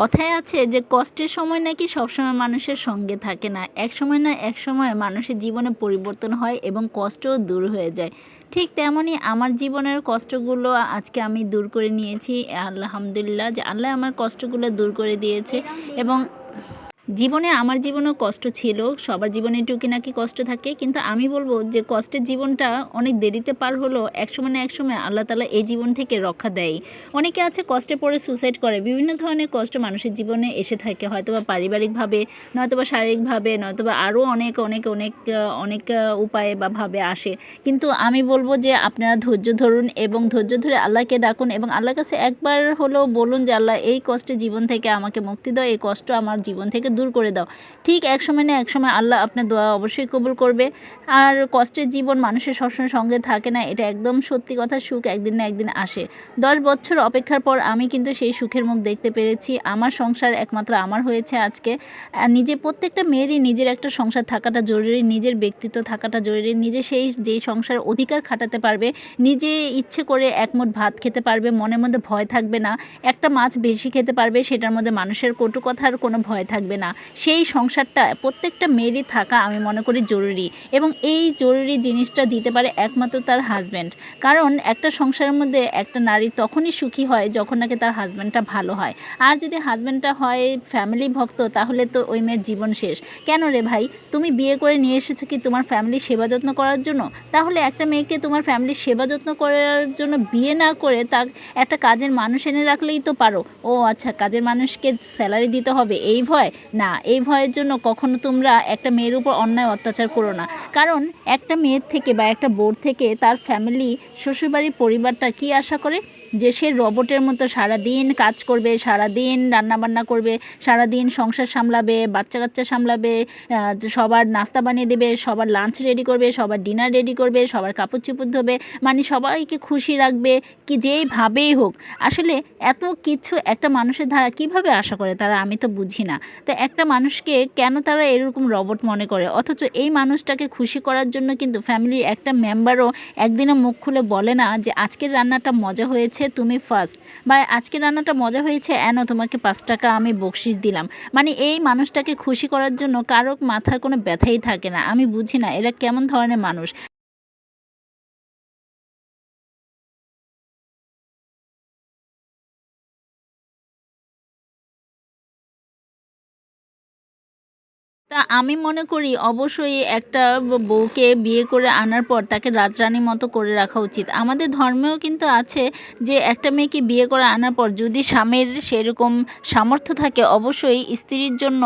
কথায় আছে যে কষ্টের সময় নাকি সবসময় মানুষের সঙ্গে থাকে না। এক সময় না এক সময় মানুষের জীবনে পরিবর্তন হয় এবং কষ্টও দূর হয়ে যায়। ঠিক তেমনই আমার জীবনের কষ্টগুলো আজকে আমি দূর করে নিয়েছি। আলহামদুলিল্লাহ যে আল্লাহ আমার কষ্টগুলো দূর করে দিয়েছে এবং জীবনে আমার জীবনেও কষ্ট ছিল, সবার জীবনে টুকি নাকি কষ্ট থাকে, কিন্তু আমি বলব যে কষ্টের জীবনটা অনেক দেরিতে পার হলো, একসময় না একসময় আল্লাহ তালা এই জীবন থেকে রক্ষা দেয়। অনেকে আছে কষ্টে পড়ে সুসাইড করে, বিভিন্ন ধরনের কষ্ট মানুষের জীবনে এসে থাকে হয়তো বা পারিবারিকভাবে নয়তো বা শারীরিকভাবে নয়তো বা আরও অনেক অনেক অনেক অনেক উপায়ে বা ভাবে আসে। কিন্তু আমি বলব যে আপনারা ধৈর্য ধরুন এবং ধৈর্য ধরে আল্লাহকে ডাকুন এবং আল্লাহর কাছে একবার হলেও বলুন যে আল্লাহ এই কষ্টে জীবন থেকে আমাকে মুক্তি দাও, এই কষ্ট আমার জীবন থেকে দূর করে দাও। ঠিক এক সময় না এক সময় আল্লাহ আপনার দোয়া অবশ্যই কবুল করবে। আর কষ্টের জীবন মানুষের সবসময় সঙ্গে থাকে না, এটা একদম সত্যি কথা, সুখ একদিন না একদিন আসে। দশ বছর অপেক্ষার পর আমি কিন্তু সেই সুখের মুখ দেখতে পেরেছি। আমার সংসার একমাত্র আমার হয়েছে আজকে। নিজে প্রত্যেকটা মেয়েরই নিজের একটা সংসার থাকাটা জরুরি, নিজের ব্যক্তিত্ব থাকাটা জরুরি, নিজে সেই যেই সংসার অধিকার খাটাতে পারবে, নিজে ইচ্ছে করে একমুঠ ভাত খেতে পারবে, মনের মধ্যে ভয় থাকবে না। একটা মাছ বেশি খেতে পারবে, সেটার মধ্যে মানুষের কটু কথার কোনো ভয় থাকবে না। সেই সংসারটা প্রত্যেকটা মেয়েরই থাকা আমি মনে করি জরুরি এবং এই জরুরি জিনিসটা দিতে পারে একমাত্র তার হাজব্যান্ড কারণ একটা সংসারের মধ্যে একটা নারী তখনই সুখী হয় যখন নাকি তার হাজব্যান্ডটা ভালো হয়। আর যদি হাজব্যান্ডটা হয় ফ্যামিলি ভক্ত, তাহলে তো ওই মেয়ের জীবন শেষ। কেন রে ভাই? তুমি বিয়ে করে নিয়ে এসেছ কি তোমার ফ্যামিলির সেবা যত্ন করার জন্য? তাহলে একটা মেয়েকে তোমার ফ্যামিলির সেবা যত্ন করার জন্য বিয়ে না করে তার একটা কাজের মানুষ এনে রাখলেই তো পারো। ও আচ্ছা কাজের মানুষকে স্যালারি দিতে হবে, এই ভয়? না এই ভয়ের জন্য কখনো তোমরা একটা মেয়ের উপর অন্যায় অত্যাচার করো না। কারণ একটা মেয়ের থেকে বা একটা বোর থেকে তার ফ্যামিলি শ্বশুরবাড়ির পরিবারটা কি আশা করে? যে সে রবটের মতো সারাদিন কাজ করবে, সারাদিন রান্নাবান্না করবে, সারাদিন সংসার সামলাবে বাচ্চা কাচ্চা সামলাবে সবার নাস্তা বানিয়ে দেবে, সবার লাঞ্চ রেডি করবে, সবার ডিনার রেডি করবে, সবার কাপড় চুপড় ধোবে মানে সবাইকে খুশি রাখবে, কি যেইভাবেই হোক। আসলে এত কিছু একটা মানুষের ধারা কীভাবে আশা করে তারা আমি তো বুঝি না। তো একটা মানুষকে কেন তারা এরকম রবট মনে করে? অথচ এই মানুষটাকে খুশি করার জন্য কিন্তু ফ্যামিলির একটা মেম্বারও একদিনও মুখ খুলে বলে না যে, আজকের রান্নাটা মজা হয়েছে, তুমি ফার্স্ট বা, আজকের রান্নাটা মজা হয়েছে, এন, তোমাকে পাঁচ টাকা আমি বকশিস দিলাম। মানে এই মানুষটাকে খুশি করার জন্য কারও মাথার কোনো ব্যথাই থাকে না, আমি বুঝি না, এরা কেমন ধরনের মানুষ? তা আমি মনে করি অবশ্যই একটা বউকে বিয়ে করে আনার পর তাকে রাজরানীর মতো করে রাখা উচিত। আমাদের ধর্মেও কিন্তু আছে যে একটা মেয়েকে বিয়ে করে আনার পর যদি স্বামীর সেরকম সামর্থ্য থাকে, অবশ্যই স্ত্রীর জন্য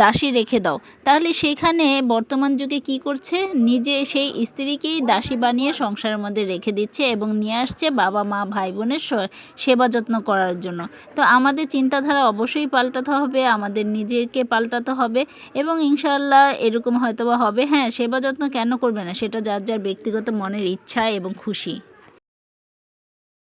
দাসী রেখে দাও। তাহলে সেইখানে বর্তমান যুগে কি করছে? নিজে সেই স্ত্রীকেই দাসী বানিয়ে সংসারের মধ্যে রেখে দিচ্ছে এবং নিয়ে আসছে বাবা, মা, ভাই বোনের সেবা যত্ন করার জন্য। তো আমাদের চিন্তাধারা অবশ্যই পাল্টাতে হবে, আমাদের নিজেকে পাল্টাতে হবে এবং ইনশাল্লাহ এরকম হয়তো বা হবে। হ্যাঁ সেবা যত্ন কেন করবে না? সেটা যার যার ব্যক্তিগত মনের ইচ্ছা এবং খুশি।